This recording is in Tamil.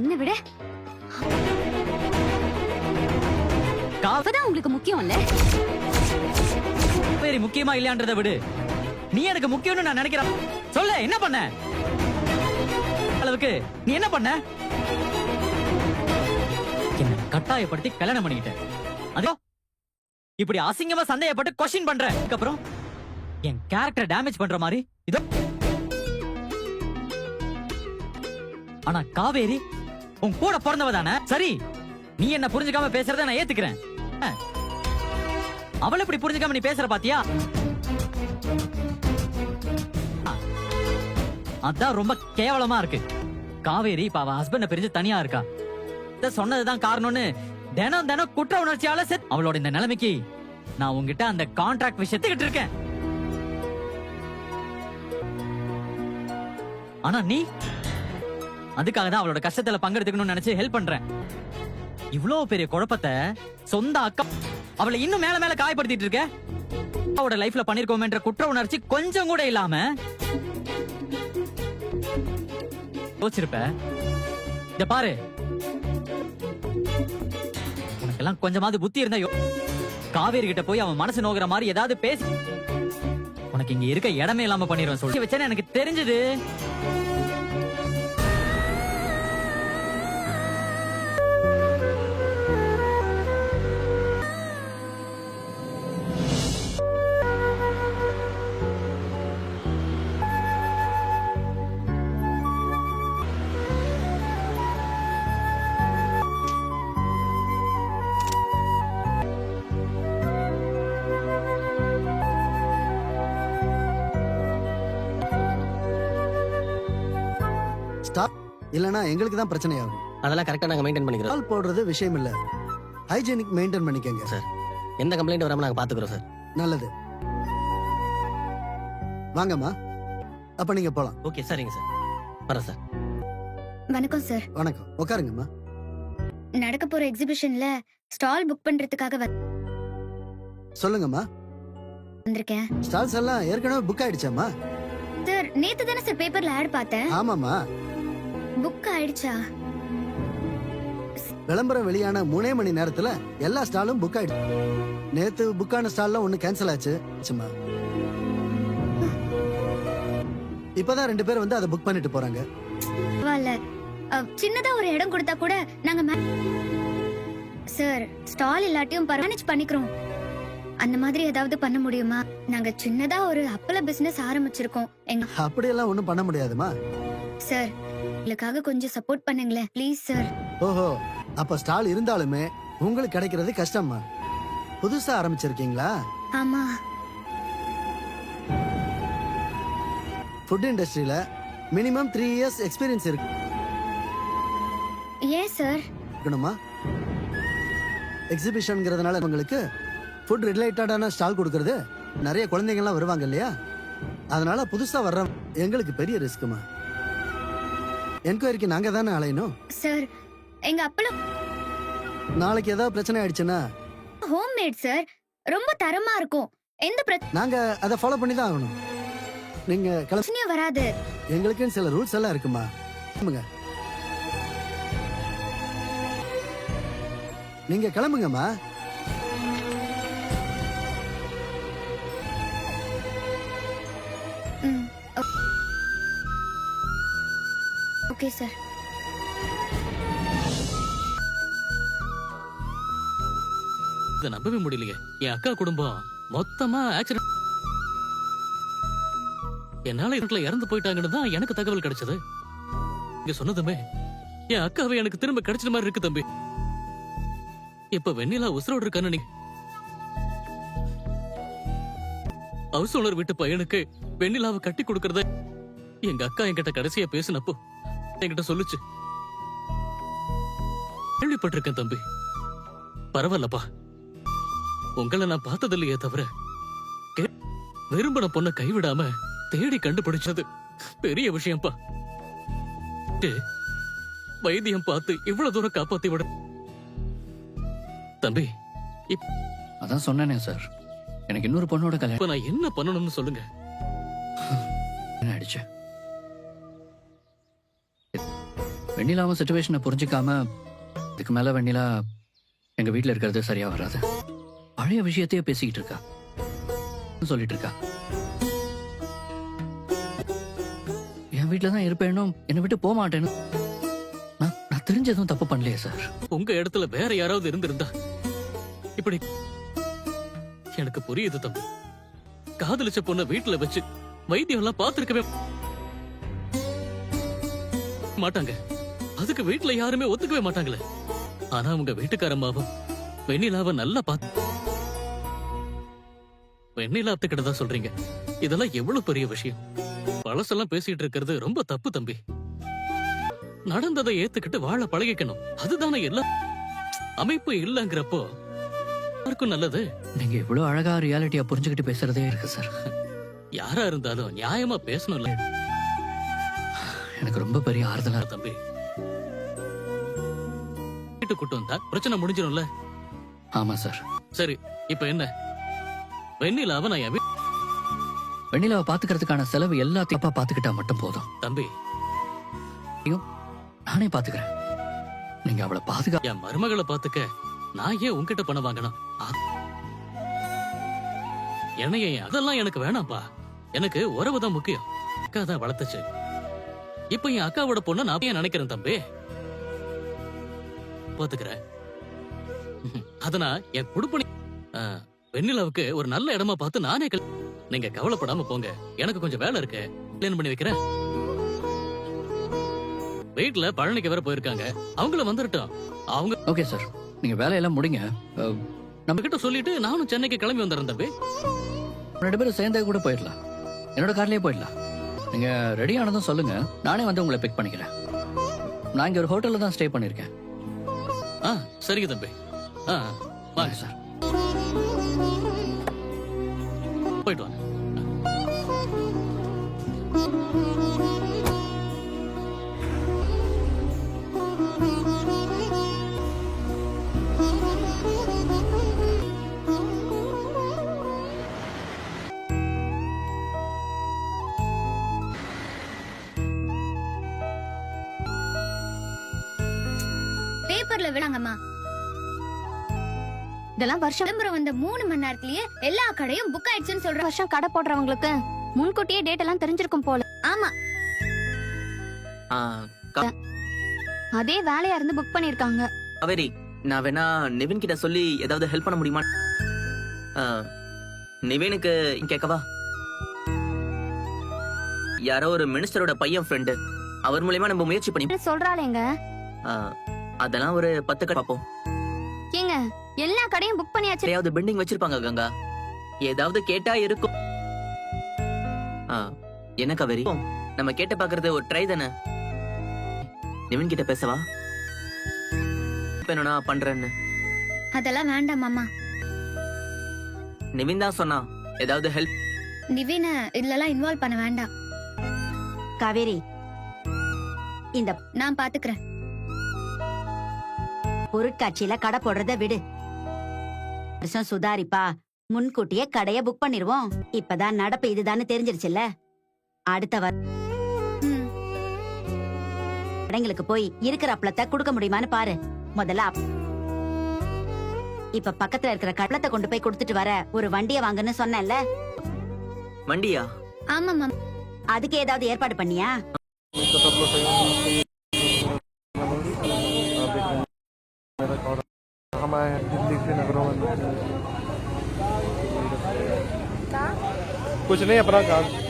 என்ன விட? அவதான் உங்களுக்கு முக்கியம் இல்ல காவேரி முக்கியமா இல்லையான்றதை விடு. நீ எனக்கு முக்கியம்னு நான் நினைக்கிறேன். சொல்ல என்ன பண்ண? அளவுக்கு நீ என்ன பண்ண? என்ன கட்டாயப்படுத்தி கல்யாணம் பண்ணிக்கிட்ட. அதோ இப்படி அசிங்கமா சந்தேகப்பட்டு கொஸ்டின் பண்ற அதுக்கப்புறம் என் கேரக்டர் டேமேஜ் பண்ற மாதிரி இதோ. ஆனா காவேரி உன் கூட பிறந்தவ தானே சரி நீ என்ன புரிஞ்சுக்காம பேசுறத நான் ஏத்துக்கிறேன். அஹ். அவளை இப்படி புரிஞ்சுக்காம நீ பேசுற பாத்தியா? அதான் ரொம்ப கேவலமா இருக்கு. காவேரி இப்ப அவ ஹஸ்பண்ட பிரிஞ்சு தனியா இருக்கா. சொன்னதுதான் காரணம்னு தினம் தினம் குற்ற உணர்ச்சியால செத் அவளோட இந்த நிலைமைக்கு நான் உங்ககிட்ட அந்த கான்ட்ராக்ட் விஷயத்துக்கிட்டு இருக்கேன். ஆனா நீ அதுக்காக தான் அவளோட கஷ்டத்துல பங்கெடுத்துக்கணும்னு நினைச்சு ஹெல்ப் பண்றேன். இவ்வளவு பெரிய குழப்பத்தை சொந்த அக்கா அவளை இன்னும் மேல மேல காயப்படுத்திட்டு இருக்க? அவளோட லைஃப்ல பண்ணிருக்கோமேன்ற குற்ற உணர்ச்சி கொஞ்சம் கூட இல்லாம யோசிச்சிருப்ப? இத பாரு. உனக்கெல்லாம் கொஞ்சமாவது புத்தி இருந்தா காவேரி கிட்ட போய் அவன் மனசு நோக்குற மாதிரி ஏதாவது பேசி உனக்கு இங்க இருக்க இடமே இல்லாம பண்ணிடுவேன் சொல்லி வச்சேன்னு எனக்கு தெரிஞ்சது. இல்லனா எங்களுக்கு தான் பிரச்சனை ஆகும் அதெல்லாம் கரெக்டா நாங்க மெயின்டைன் பண்ணிக்கிறோம். கால் போடுறது விஷயம் இல்ல. ஹைஜீனிக் மெயின்டைன் பண்ணிக்கங்க. சார் எந்த கம்ப்ளைண்ட் வராம நாங்க பாத்துக்கிறோம் சார் நல்லது. வாங்கம்மா. அப்ப நீங்க போலாம். ஓகே சரிங்க சார் வரேன் சார் வணக்கம் சார் வணக்கம். உட்காருங்கம்மா. நடக்க போற எக்ஸிபிஷன்ல ஸ்டால் புக் பண்றதுக்காக வ- சொல்லுங்கம்மா. வந்திருக்கேன். ஸ்டால்ஸ் எல்லாம் ஏற்கனவே புக் ஆயிடுச்சாம்மா? சார் நேத்து தானே சார் பேப்பர்ல ஆட் பார்த்தேன். ஆமாம்மா. புக் ஆயிடுச்சா? விளம்பரம் வெளியான மூணே மணி நேரத்துல எல்லா ஸ்டாலும் புக் ஆயிடுச்சு நேத்து புக்கான ஸ்டால்லாம் ஒண்ணு கேன்சல் ஆச்சு சும்மா இப்பதான் ரெண்டு பேர் வந்து அதை புக் பண்ணிட்டு போறாங்க. பரவாயில்ல. அஹ், சின்னதா ஒரு இடம் கொடுத்தா கூட நாங்க மே- சார் ஸ்டால் இல்லாட்டியும் மேனேஜ் பண்ணிக்கிறோம். அந்த மாதிரி ஏதாவது பண்ண முடியுமா? நாங்க சின்னதா ஒரு அப்பள பிசினஸ் ஆரம்பிச்சிருக்கோம். எங்க அப்படியெல்லாம் ஒண்ணும் பண்ண முடியாதுமா? சார் எங்களுக்காக கொஞ்சம் சப்போர்ட் பண்ணுங்களேன். ப்ளீஸ் சார் ஓஹோ அப்ப ஸ்டால் இருந்தாலுமே உங்களுக்கு கிடைக்கிறது கஷ்டம்மா புதுசா ஆரம்பிச்சிருக்கீங்களா? ஆமா. ஃபுட் இண்டஸ்ட்ரியில மினிமம் த்ரீ இயர்ஸ் எக்ஸ்பீரியன்ஸ் ஏன் சார் இருக்கணுமா? எக்ஸிபிஷன்ங்கிறதுனால உங்களுக்கு ஃபுட் ரிலேட்டடான ஸ்டால் கொடுக்கறது நிறைய குழந்தைங்கலாம் வருவாங்க இல்லையா? அதனால புதுசா வர்ற எங்களுக்கு பெரிய ரிஸ்க்குமா என்கொயரிக்கு நாங்க தானே அலையணும்? சார் எங்க அப்பளம் நாளைக்கு ஏதாவது பிரச்சனை ஆயிடுச்சுன்னா? ஹோம் மேட் சார் ரொம்ப தரமா இருக்கும். எந்த நாங்க அதை ஃபாலோ பண்ணி தான் ஆகணும். நீங்க கிளம்ப பிரச்சனையும் வராது. எங்களுக்குன்னு சில ரூல்ஸ் எல்லாம் இருக்குமா? கிளம்புங்க. நீங்க கிளம்புங்கம்மா. Okay sir. இதை நம்பவே முடியலையே. என் அக்கா குடும்பம் மொத்தமா ஆக்சிடென்ட் என்னால இடத்துல இறந்து போயிட்டாங்கன்னு தான் எனக்கு தகவல் கிடைச்சது. இங்க சொன்னதுமே என் அக்காவை எனக்கு திரும்ப கிடைச்ச மாதிரி இருக்கு தம்பி. இப்ப வெண்ணிலா உசுரோடு இருக்கான்னு நீ ஹவுஸ் ஓனர் வீட்டு பையனுக்கு வெண்ணிலாவை கட்டி கொடுக்கறத எங்க அக்கா என்கிட்ட கடைசியா பேசினப்போ என்கிட்ட சொல்லுச்சு. கேள்விப்பட்டிருக்கேன் தம்பி. பரவாயில்லப்பா. உங்களை நான் பார்த்ததில்லையே தவிர விரும்பின பொண்ண கைவிடாம தேடி கண்டுபிடிச்சது பெரிய விஷயம்ப்பா. வைத்தியம் பார்த்து இவ்வளவு தூரம் காப்பாத்தி விட தம்பி அதான் சொன்னேனே சார். எனக்கு இன்னொரு பொண்ணோட கல்யாணம் நான் என்ன பண்ணணும்னு சொல்லுங்க. ஆயிடுச்சு வெண்ணிலாவும் சுச்சுவேஷனை புரிஞ்சுக்காம இதுக்கு மேல வெண்ணிலா எங்க வீட்ல இருக்கிறது சரியா வராது. பழைய விஷயத்தையே பேசிக்கிட்டு இருக்கா. சொல்லிட்டு இருக்கா. என் வீட்ல தான் இருப்பேனும் என்னை விட்டு போக மாட்டேன்னு. நான் தெரிஞ்ச எதுவும் தப்பு பண்ணலையே சார் உங்க இடத்துல வேற யாராவது இருந்திருந்தா? இப்படி. எனக்கு புரியுது தம்பி. காதலிச்ச பொண்ண வீட்டுல வச்சு வைத்தியம் எல்லாம் பார்த்திருக்கவே மாட்டாங்க. அதுக்கு வீட்டுல யாருமே ஒத்துக்கவே மாட்டாங்களே. ஆனா உங்க வீட்டுக்காரம்மாவும் வெண்ணிலாவை நல்லா பார்த்து வெண்ணிலா அத்துக்கிட்ட தான் சொல்றீங்க. இதெல்லாம் எவ்வளவு பெரிய விஷயம்? பழசெல்லாம் பேசிட்டு இருக்கிறது ரொம்ப தப்பு தம்பி. நடந்ததை ஏத்துக்கிட்டு வாழ பழகிக்கணும். அதுதானே எல்லாம் அமைப்பு இல்லங்கிறப்போ யாருக்கும் நல்லது? நீங்க இவ்வளவு அழகா ரியாலிட்டியா புரிஞ்சுக்கிட்டு பேசுறதே இருக்கு சார் யாரா இருந்தாலும் நியாயமா பேசணும்ல. எனக்கு ரொம்ப பெரிய ஆறுதலா தம்பி வீட்டு கூட்டு வந்தா பிரச்சனை முடிஞ்சிடும்ல ஆமா சார். சரி இப்ப என்ன? வெண்ணிலாவை நான் என் வீ- வெண்ணிலாவை பாத்துக்கிறதுக்கான செலவு எல்லாத்தையும் அப்பா பாத்துக்கிட்டா மட்டும் போதும். தம்பி. நானே பாத்துக்கிறேன். நீங்க அவளை பாதுகா என் மருமகளை பாத்துக்க நான் ஏன் உன்கிட்ட பணம் வாங்கணும்? ஆ- என்னைய ஏன் அதெல்லாம் எனக்கு வேணாம்ப்பா. எனக்கு உறவு தான் முக்கியம். அக்கா தான் வளர்த்துச்சு. இப்ப என் அக்காவோட பொண்ணு நான் ஏன் நினைக்கிறேன் தம்பி? பாத்துக்கிறேன். அதனா என் குடுப்பணி வெண்ணிலாவுக்கு ஒரு நல்ல இடமா பார்த்து நானே கல்- நீங்க கவலைப்படாம போங்க. எனக்கு கொஞ்சம் வேலை இருக்கு. கல்யாணம் பண்ணி வைக்கிறேன். வீட்டுல பழனிக்கு வேற போயிருக்காங்க. அவங்கள வந்துடட்டும் அவங்க ஓகே சார் நீங்க வேலையெல்லாம் முடிங்க. நம்ம கிட்ட சொல்லிட்டு நானும் சென்னைக்கு கிளம்பி வந்துடுறேன் தம்பி. ரெண்டு பேரும் சேர்ந்தே கூட போயிடலாம். என்னோட கார்லயே போயிடலாம். நீங்க ரெடி ஆனதும் சொல்லுங்க. நானே வந்து உங்களை பிக் பண்ணிக்கிறேன். நான் இங்க ஒரு ஹோட்டல்ல தான் ஸ்டே பண்ணிருக்கேன். சரிங்க தம்பி. ஆ வாங்க சார். போயிட்டு வாங்க. பேப்பர்ல விடாங்கம்மா இதெல்லாம் வருஷம் விளம்பரம் வந்த மூணு மணி நேரத்திலேயே எல்லா கடையும் புக் ஆயிடுச்சுன்னு சொல்ற வருஷம் கடை போடுறவங்களுக்கு முன்கூட்டியே டேட் எல்லாம் தெரிஞ்சிருக்கும் போல. ஆமா. ஆ, கா- அதே வேலையா இருந்து புக் பண்ணிருக்காங்க காவேரி நான் வேணா நிவின் கிட்ட சொல்லி ஏதாவது ஹெல்ப் பண்ண முடியுமா? ஆ, நிவினுக்கு கேட்கவா யாரோ ஒரு மினிஸ்டரோட பையன் ஃப்ரெண்டு அவர் மூலியமா நம்ம முயற்சி பண்ணி சொல்றாளேங்க. ஆ, அதெல்லாம் ஒரு பத்து கடை பார்ப்போம் ஏங்க எல்லா கடையும் புக் பண்ணியாச்சு. எதையாவது பெண்டிங் வச்சிருப்பாங்க கங்கா. ஏதாவது கேட்டா இருக்கும். ஆ, என்ன காவேரி நம்ம கேட்டு பாக்குறது ஒரு ட்ரை தானே? நிவின் கிட்ட பேசவா? என்னன்னா பண்றேன்னு? அதெல்லாம் வேண்டாம் மாமா. நிவின் தான் சொன்னா ஏதாவது ஹெல்ப் நிவின இதுலலாம் இன்வால்வ் பண்ண வேண்டாம். காவேரி இந்த நான் பாத்துக்கிறேன். பொருட்காட்சியில கடை போடுறத விடு. வருஷம் சுதாரிப்பா. முன்கூட்டியே கடைய புக் பண்ணிருவோம். இப்பதான் நடப்பு இதுதான்னு தெரிஞ்சிருச்சுல்ல. அடுத்த வர கடைங்களுக்கு போய் இருக்கிற அப்பளத்தை கொடுக்க முடியுமான்னு பாரு. முதல்ல இப்ப பக்கத்துல இருக்கிற கடலத்தை கொண்டு போய் கொடுத்துட்டு வர ஒரு வண்டிய வாங்குன்னு சொன்னேன்ல. வண்டியா? ஆமா மாமா அதுக்கு ஏதாவது ஏற்பாடு பண்ணியா? ਕੁਝ ਨਹੀਂ ਆਪਣਾ ਕੰਮ